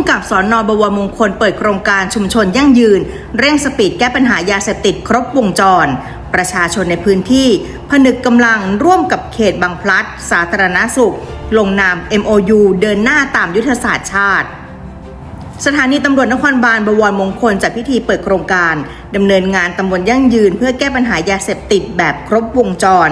ำกับสอนอบวรมงคลเปิดโครงการชุมชนยั่งยืน เร่งสปีดแก้ปัญหายาเสพติดครบวงจร ประชาชนในพื้นที่ ผนึกกำลังร่วมกับเขตบางพลัด สาธารณสุข ลงนาม MOU เดินหน้าตามยุทธศาสตร์ชาติสถานีตำรวจนครบาลบวรมงคลจัดพิธีเปิดโครงการดำเนินงานตำบลยั่งยืน เพื่อแก้ปัญหายาเสพติดแบบครบวงจร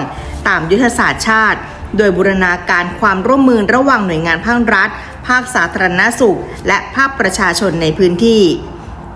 ตามยุทธศาสตร์ชาติ โดยบูรณาการความร่วมมือระหว่างหน่วยงานภาครัฐ ภาคสาธารณสุข และภาคประชาชนในพื้นที่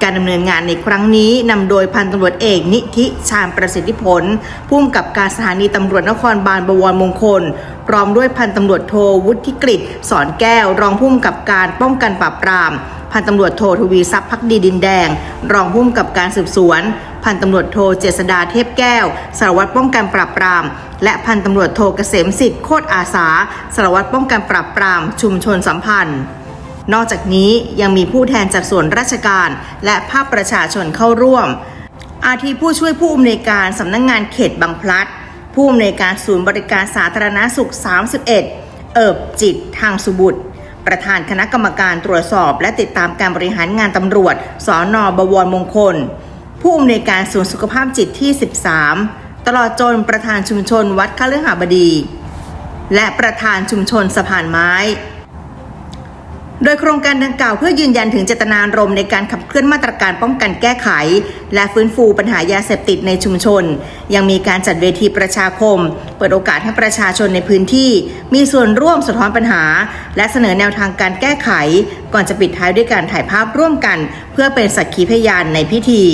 การดำเนินงานในครั้งนี้นำโดยพันตำรวจเอกนิธิชาญประสิทธิผลผู้กำกับการสถานีตำรวจนครบาลบวรมงคล พร้อมด้วยพันตำรวจโทวุฒิกฤษสอนแก้ว รองผู้กำกับการป้องกันปราบปราม พันตำรวจโททวีทรัพย์พักดีดินแดง รองผู้กำกับการสืบสวน พันตำรวจโทเจษดาเทพแก้ว สารวัตรป้องกันปราบปราม และพันตำรวจโทเกษมสิทธิ์โคตรอาสา สารวัตรป้องกันปราบปราม ชุมชนสัมพันธ์นอกจากนี้ยังมีผู้แทนจากส่วนราชการ และภาคประชาชนเข้าร่วม อาทิผู้ช่วยผู้อำนวยการสำนักงงานเขตบางพลัด ผู้อำนวยการศูนย์บริการสาธารณสุข 31 เอิบจิตทางสุบุตร ประธานคณะกรรมการตรวจสอบ และติดตามการบริหารงานตำรวจ สอนอบวรมงคล ผู้อำนวยการศูนย์สุขภาพจิตที่ 13 ตลอดจนประธานชุมชนวัดคฤหบดี และประธานชุมชนสะพานไม้ โดยโครงการดังกล่าวเพื่อยืนยันถึงเจตนารมณ์ในการขับเคลื่อนมาตรการป้องกันแก้ไข และฟื้นฟูปัญหายาเสพติดในชุมชน ยังมีการจัดเวทีประชาคม เปิดโอกาสให้ประชาชนในพื้นที่ มีส่วนร่วมสะท้อนปัญหา และเสนอแนวทางการแก้ไข ก่อนจะปิดท้ายด้วยการถ่ายภาพร่วมกัน เพื่อเป็นสักขีพยานในพิธี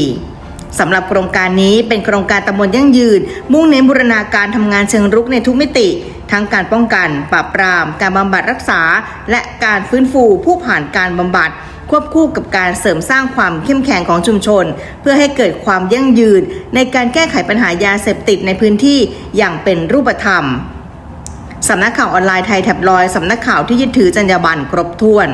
สำหรับโครงการนี้เป็นโครงการตำบลยั่งยืน มุ่งเน้นบูรณาการทำงานเชิงรุกในทุกมิติ ทั้งการป้องกัน ปราบปราม การบำบัดรักษา และการฟื้นฟูผู้ผ่านการบำบัดควบคู่กับการเสริมสร้างความเข้มแข็งของชุมชน เพื่อให้เกิดความยั่งยืน ในการแก้ไขปัญหายาเสพติดในพื้นที่อย่างเป็นรูปธรรมสำนักข่าวออนไลน์ไทยแท็บลอยสำนักข่าวที่ยึดถือจรรยาบรรณครบถ้วน